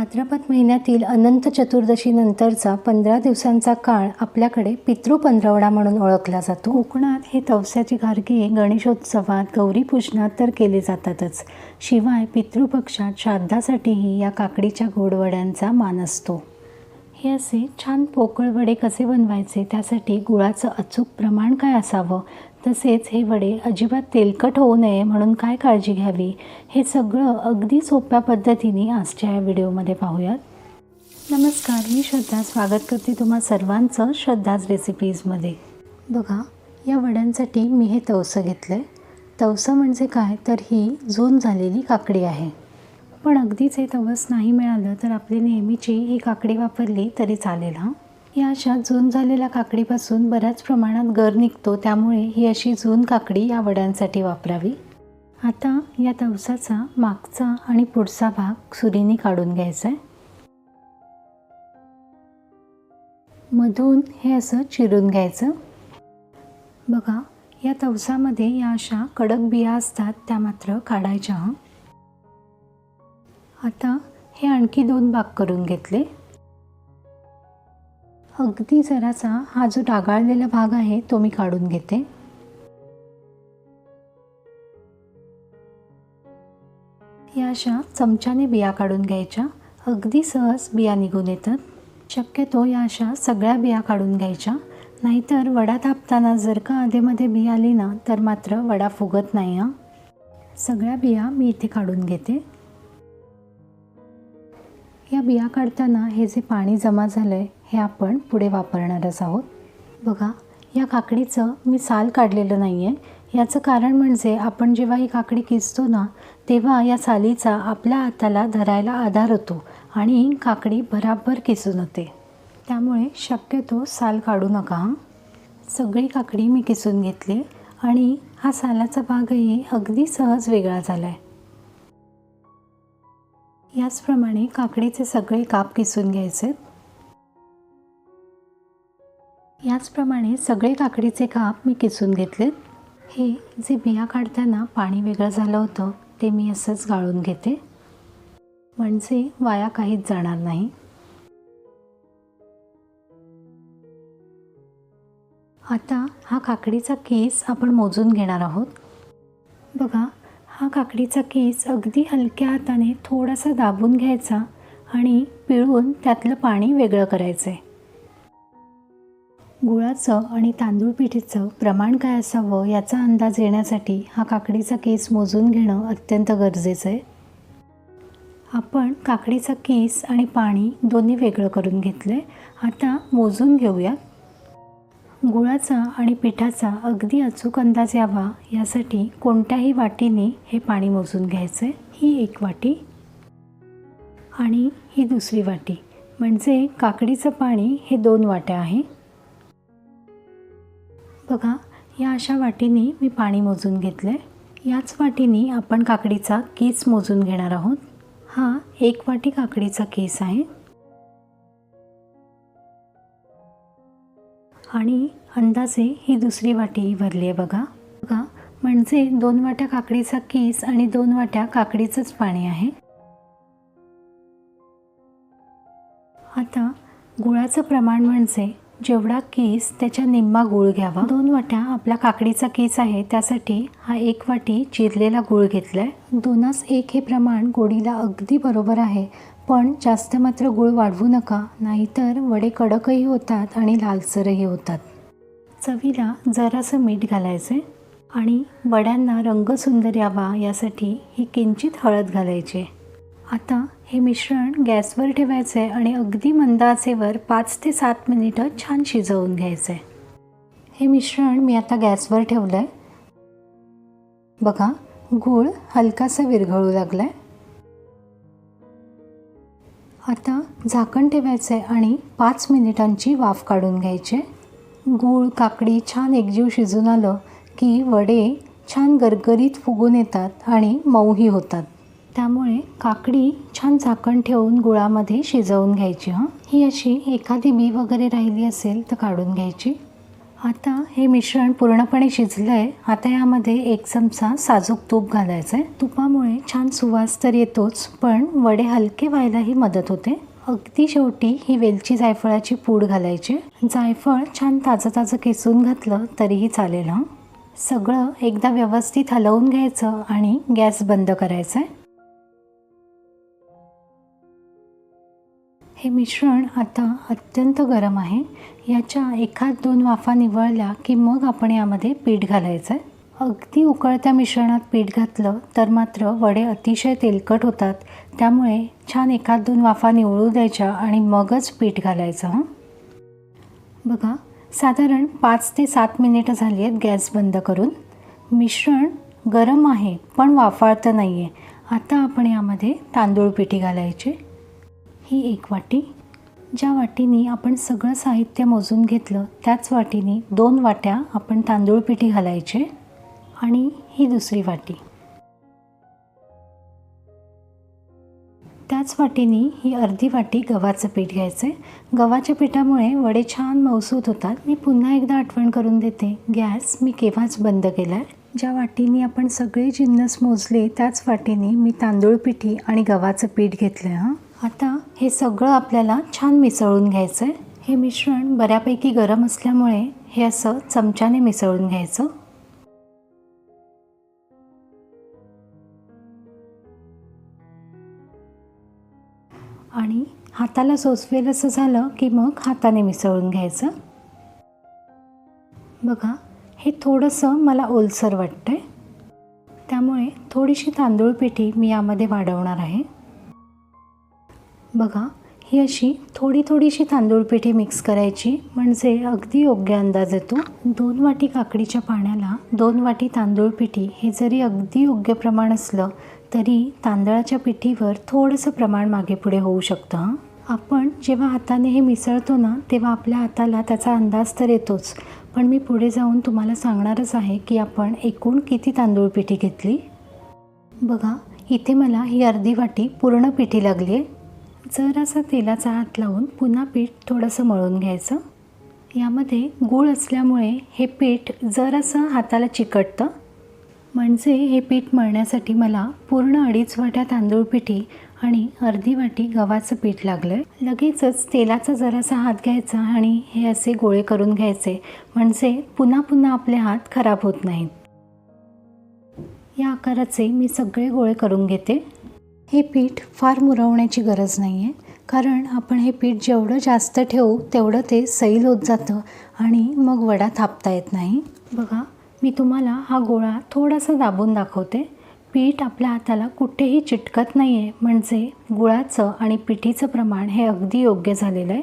भाद्रपद महिन्यातील अनंत चतुर्दशीनंतरचा पंधरा दिवसांचा काळ आपल्याकडे पितृपंधरवडा म्हणून ओळखला जातो. कोकणात हे तवस्याची गारगे गणेशोत्सवात गौरीपूजनात तर केले जातातच. शिवाय पितृपक्षात श्राद्धासाठीही या काकडीच्या गोडवड्यांचा मान असतो. हे असे छान पोकळ वडे कसे बनवायचे? त्यासाठी गुळाचं अचूक प्रमाण काय असावं? तसेच हे वडे अजिबात तेलकट होऊ नये म्हणून काय काळजी घ्यावी? हे सगळं अगदी सोप्या पद्धतीने आजच्या या व्हिडिओमध्ये पाहूयात. नमस्कार मी श्रद्धा. स्वागत करते तुम्हा सर्वांचं श्रद्धाज रेसिपीजमध्ये बघा या वड्यांसाठी मी हे तवसं घेतलं आहे तवसं म्हणजे काय? तर ही झून झालेली काकडी आहे. पण अगदीच हे तवस नाही मिळालं तर आपली नेहमीची ही काकडी वापरली तरी चालेल हां? या अशा जून झालेल्या काकडीपासून बऱ्याच प्रमाणात गर निघतो त्यामुळे ही अशी जून काकडी या वड्यांसाठी वापरावी. आता या तवसाचा मागचा आणि पुढचा भाग सुरीने काढून घ्यायचा आहे मधून हे असं चिरून घ्यायचं. बघा या तवसामध्ये या अशा कडक बिया असतात त्या मात्र काढायच्या. आता हे आणखी दोन भाग करून घेतले. अगदी जरासा हा जो डागाळलेला भाग आहे तो मी काढून घेते. या अशा चमच्याने बिया काढून घ्यायच्या. अगदी सहज बिया निघून येतात. शक्यतो या अशा सगळ्या बिया काढून घ्यायच्या. नाहीतर वडा थापताना जर का आधेमध्ये बिया आली ना तर मात्र वडा फुगत नाही हा. सगळ्या बिया मी इथे काढून घेते. या बिया काढताना हे जे पाणी जमा झालं आहे हे आपण पुढे वापरणारच आहोत. बघा या काकडीचं मी साल काढलेलं नाही आहे याचं कारण म्हणजे आपण जेव्हा ही काकडी किसतो ना तेव्हा या सालीचा आपल्या हाताला धरायला आधार होतो आणि काकडी बराबर किसून होते. त्यामुळे शक्यतो साल काढू नका हां. सगळी काकडी मी किसून घेतली आणि हा सालाचा भागही अगदी सहज वेगळा झाला आहे याचप्रमाणे काकडीचे सगळे काप किसून घ्यायचे. याचप्रमाणे सगळे काकडीचे काप मी किसून घेतलेत हे जे बिया काढताना पाणी वेगळं झालं होतं ते मी असंच गाळून घेते. म्हणजे वाया काहीच जाणार नाही. आता हा काकडीचा केस आपण मोजून घेणार आहोत. बघा हा काकडीचा केस अगदी हलक्या हाताने थोडासा दाबून घ्यायचा आणि पिळून त्यातलं पाणी वेगळं करायचं आहे गुळाचं आणि तांदूळ पिठीचं प्रमाण काय असावं याचा अंदाज येण्यासाठी हा काकडीचा केस मोजून घेणं अत्यंत गरजेचं आहे आपण काकडीचा केस आणि पाणी दोन्ही वेगळं करून घेतलं आहे आता मोजून घेऊया गुळाचा आणि पिठाचा अगदी अचूक अंदाज यावा यासाठी कोणत्याही वाटीने हे पाणी मोजून घ्यायचं? आहे ही एक वाटी आणि ही दुसरी वाटी. म्हणजे काकडीचं पाणी हे दोन वाट्या आहे. बघा या अशा वाटीने मी पाणी मोजून घेतलं आहे याच वाटीने आपण काकडीचा केस मोजून घेणार आहोत. हा एक वाटी काकडीचा केस आहे. आणि अंदाजे ही दुसरी वाटी भरली आहे बघा. बघा म्हणजे दोन वाट्या काकडीचा केस आणि दोन वाट्या काकडीचंच पाणी आहे. आता गुळाचं प्रमाण म्हणजे जेवढा केस त्याच्या निम्मा गूळ घ्यावा. दोन वाट्या आपला काकडीचा केस आहे त्यासाठी हा एक वाटी चिरलेला गूळ घेतला आहे दोनास एक हे प्रमाण गोडीला अगदी बरोबर आहे पण जास्त मात्र गूळ वाढवू नका नाहीतर वडे कडकही होतात आणि लालसरही होतात. चवीला जरासं मीठ घालायचे आणि वड्यांना रंग सुंदर यावा यासाठी ही किंचित हळद घालायची. आता हे मिश्रण गॅसवर ठेवायचं आहे आणि अगदी मंद आचेवर पाच ते सात मिनिटं छान शिजवून घ्यायचं. आहे हे मिश्रण मी आता गॅसवर ठेवलं आहे बघा गूळ हलकासा विरघळू लागला आहे आता झाकण ठेवायचं आहे आणि पाच मिनिटांची वाफ काढून घ्यायचे. गूळ काकडी छान एकजीव शिजून आलं की वडे छान गरगरीत फुगून येतात आणि मऊही होतात. त्यामुळे काकडी छान झाकण ठेवून गुळामध्ये शिजवून घ्यायची हां. ही अशी एखादी बी वगैरे राहिली असेल तर काढून घ्यायची. आता हे मिश्रण पूर्णपणे शिजलं आहे आता यामध्ये एक चमचा साजूक तूप घालायचं आहे तुपामुळे छान सुवास तर येतोच पण वडे हलके व्हायलाही मदत होते. अगदी शेवटी ही वेलची जायफळाची पूड घालायची. जायफळ छान ताजं ताजं किसून घातलं तरीही चालेल हं. सगळं एकदा व्यवस्थित हलवून घ्यायचं आणि गॅस बंद करायचा आहे हे मिश्रण आता अत्यंत गरम आहे. याच्या एखाद दोन वाफा निवळल्या की मग आपण यामध्ये पीठ घालायचं आहे अगदी उकळत्या मिश्रणात पीठ घातलं तर मात्र वडे अतिशय तेलकट होतात. त्यामुळे छान एखाद दोन वाफा निवळू द्यायच्या आणि मगच पीठ घालायचं हं? बघा साधारण पाच ते सात मिनिटं झाली आहेत गॅस बंद करून. मिश्रण गरम आहे पण वाफाळतं नाही आहे आता आपण यामध्ये तांदूळ पिठी घालायची. ही एक वाटी. ज्या वाटीनी आपण सगळं साहित्य मोजून घेतलं त्याच वाटीनी दोन वाट्या आपण तांदूळ पिठी घालायचे आणि ही दुसरी वाटी. त्याच वाटीनी ही अर्धी वाटी गव्हाचं पीठ घ्यायचं. आहे गव्हाच्या पिठामुळे वडे छान मौसूत होतात. मी पुन्हा एकदा आठवण करून देते. गॅस मी केव्हाच बंद केला आहे ज्या वाटीनी आपण सगळे जिन्नस मोजले त्याच वाटीने मी तांदूळ पिठी आणि गव्हाचं पीठ घेतलं आहे हां. आता हे सगळं आपल्याला छान मिसळून घ्यायचं आहे हे मिश्रण बऱ्यापैकी गरम असल्यामुळे हे असं चमच्याने मिसळून घ्यायचं. आणि हाताला सोसवेल असं झालं की मग हाताने मिसळून घ्यायचं. बघा हे थोडंसं मला ओलसर वाटतं आहे त्यामुळे थोडीशी तांदूळ पिठी मी यामध्ये वाढवणार आहे. बघा ही अशी थोडी थोडीशी तांदूळ पिठी मिक्स करायची. म्हणजे अगदी योग्य अंदाज येतो दोन वाटी काकडीच्या पाण्याला दोन वाटी तांदूळ पिठी हे जरी अगदी योग्य प्रमाण असलं तरी तांदळाच्या पिठीवर थोडंसं प्रमाण मागे पुढे होऊ शकतं हं. आपण जेव्हा हाताने हे मिसळतो ना तेव्हा आपल्या हाताला त्याचा अंदाज तर येतोच. पण मी पुढे जाऊन तुम्हाला सांगणारच आहे की आपण एकूण किती तांदूळ पिठी घेतली? बघा इथे मला ही अर्धी वाटी पूर्ण पिठी लागली आहे जरासा तेलाचा हात लावून पुन्हा पीठ थोडंसं मळून घ्यायचं. यामध्ये गूळ असल्यामुळे हे पीठ जरासं हाताला चिकटतं. म्हणजे हे पीठ मळण्यासाठी मला पूर्ण अडीच वाट्या तांदूळ पिठी आणि अर्धी वाटी गव्हाचं पीठ लागलं आहे लगेचच तेलाचा जरासा हात घ्यायचा आणि हे असे गोळे करून घ्यायचे. म्हणजे पुन्हा पुन्हा आपले हात खराब होत नाहीत. या आकाराचे मी सगळे गोळे करून घेते. हे पीठ फार मुरवण्याची गरज नाही आहे कारण आपण हे पीठ जेवढं जास्त ठेवू तेवढं ते सैल होत जातं आणि मग वडा थापता येत नाही. बघा मी तुम्हाला हा गोळा थोडासा दाबून दाखवते. पीठ आपल्या हाताला कुठेही चिटकत नाही आहे म्हणजे गुळाचं आणि पिठीचं प्रमाण हे अगदी योग्य झालेलं आहे.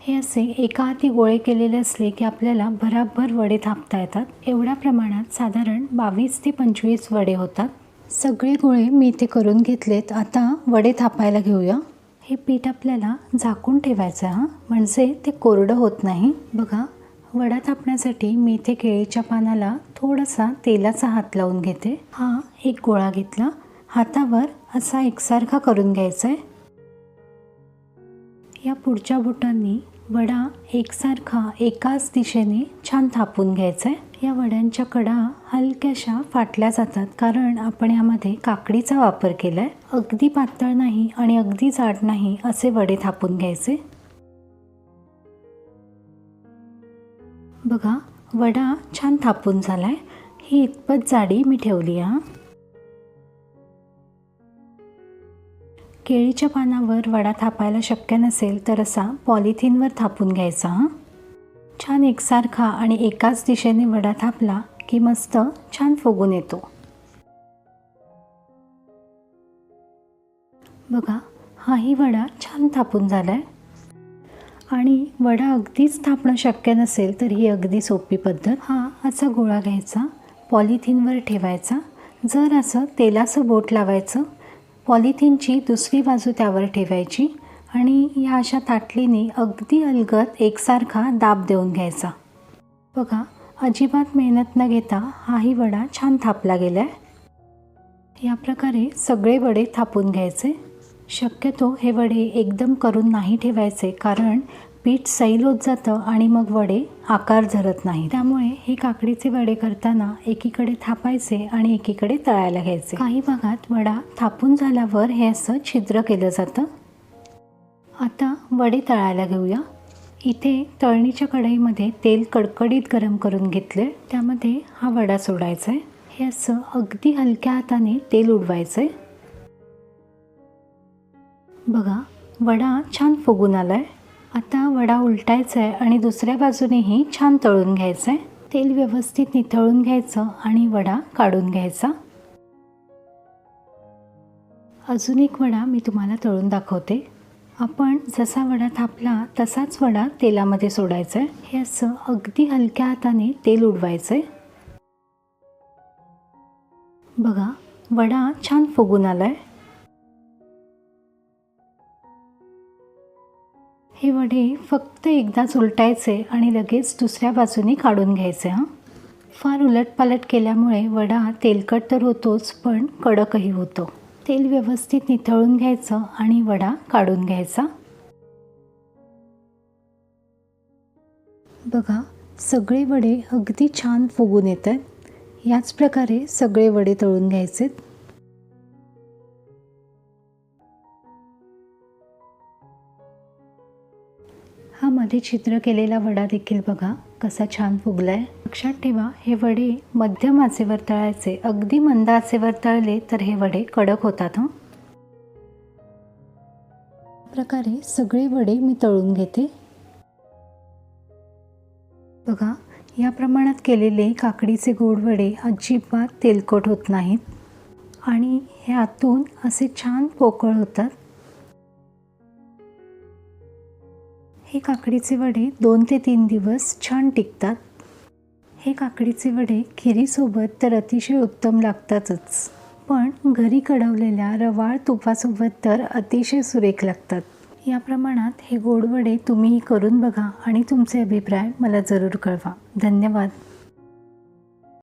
हे असे एका हाती गोळे केलेले असले की आपल्याला भराभर वडे थापता येतात. एवढ्या प्रमाणात साधारण बावीस ते पंचवीस वडे होतात. सगळे गोळे मी इथे करून घेतलेत. आता वडे थापायला घेऊया. हे पीठ आपल्याला झाकून ठेवायचं हां. म्हणजे ते कोरडं होत नाही. बघा वडा थापण्यासाठी मी इथे केळीच्या पानाला थोडासा तेलाचा हात लावून घेते. हा एक गोळा घेतला. हातावर असा एकसारखा करून घ्यायचा आहे. या पुढच्या बोटांनी वडा एकसारखा एकाच दिशेने छान थापून घ्यायचा आहे या वड्यांच्या कडा हलक्याशा फाटल्या जातात कारण आपण यामध्ये काकडीचा वापर केला आहे अगदी पातळ नाही आणि अगदी जाड नाही असे वडे थापून घ्यायचे. बघा वडा छान थापून झाला आहे ही इतपत जाडी मी ठेवली हा. केळीच्या पानावर वडा थापायला शक्य नसेल तर असा पॉलिथिनवर थापून घ्यायचा हां? छान एकसारखा आणि एकाच दिशेने वडा थापला की मस्त छान फुगून येतो. बघा हाही वडा छान थापून झाला आहे आणि वडा अगदीच थापणं शक्य नसेल तर ही अगदी सोपी पद्धत. हा असा गोळा घ्यायचा पॉलिथिनवर ठेवायचा जर असं तेलाचं बोट लावायचं पॉलिथिनची दुसरी बाजू त्यावर ठेवायची आणि या अशा ताटलीने अगदी अलगद एकसारखा दाब देऊन घ्यायचा. बघा अजिबात मेहनत न घेता हाही वडा छान थापला गेला आहे या प्रकारे सगळे वडे थापून घ्यायचे. शक्यतो हे वडे एकदम करून नाही ठेवायचे कारण पीठ सैल होत जातं आणि मग वडे आकार झरत नाही त्यामुळे हे काकडीचे वडे करताना एकीकडे थापायचे आणि एकीकडे तळायला घ्यायचे. काही भागात वडा थापून झाल्यावर हे असं छिद्र केलं जातं. आता वडे तळायला घेऊया. इथे तळणीच्या कढईमध्ये तेल कडकडीत गरम करून घेतले त्यामध्ये हा वडा सोडायचा आहे हे असं अगदी हलक्या हाताने तेल उडवायचं आहे बघा वडा छान फुगून आला आहे आता वडा उलटायचा आहे आणि दुसऱ्या बाजूनेही छान तळून घ्यायचं आहे तेल व्यवस्थित निथळून घ्यायचं आणि वडा काढून घ्यायचा. अजून एक वडा मी तुम्हाला तळून दाखवते. आपण जसा वडा थापला तसाच वडा तेलामध्ये सोडायचा आहे हे असं अगदी हलक्या हाताने तेल उडवायचं आहे बघा वडा छान फुगून आला आहे हे वडे फक्त एकदाच उलटायचे आणि लगेच दुसऱ्या बाजूने काढून घ्यायचे हां. फार उलटपालट केल्यामुळे वडा तेलकट तर होतोच पण कडकही होतो. तेल व्यवस्थित निथळून घ्यायचं आणि वडा काढून घ्यायचा. बघा सगळे वडे अगदी छान फुगून येतात याच प्रकारे सगळे वडे तळून घ्यायचेत. मध्ये छिद्र केलेला वडा देखील बघा कसा छान फुगलाय. लक्षात ठेवा हे वडे मध्यम आचेवर तळायचे. अगदी मंद आचेवर तळले तर हे वडे कडक होतात हं. प्रकारे सगळे वडे मी तळून घेते. बघा या प्रमाणात केलेले काकडीचे गोड वडे अजिबात तेलकट होत नाहीत. आणि हे आतून असे छान पोकळ होतात. हे काकडीचे वडे दोन ते तीन दिवस छान टिकतात. हे काकडीचे वडे खिरीसोबत तर अतिशय उत्तम लागतातच. पण घरी कढवलेल्या रवाळ तुपासोबत तर अतिशय सुरेख लागतात. या प्रमाणात हे गोड वडे तुम्हीही करून बघा आणि तुमचे अभिप्राय मला जरूर कळवा. धन्यवाद.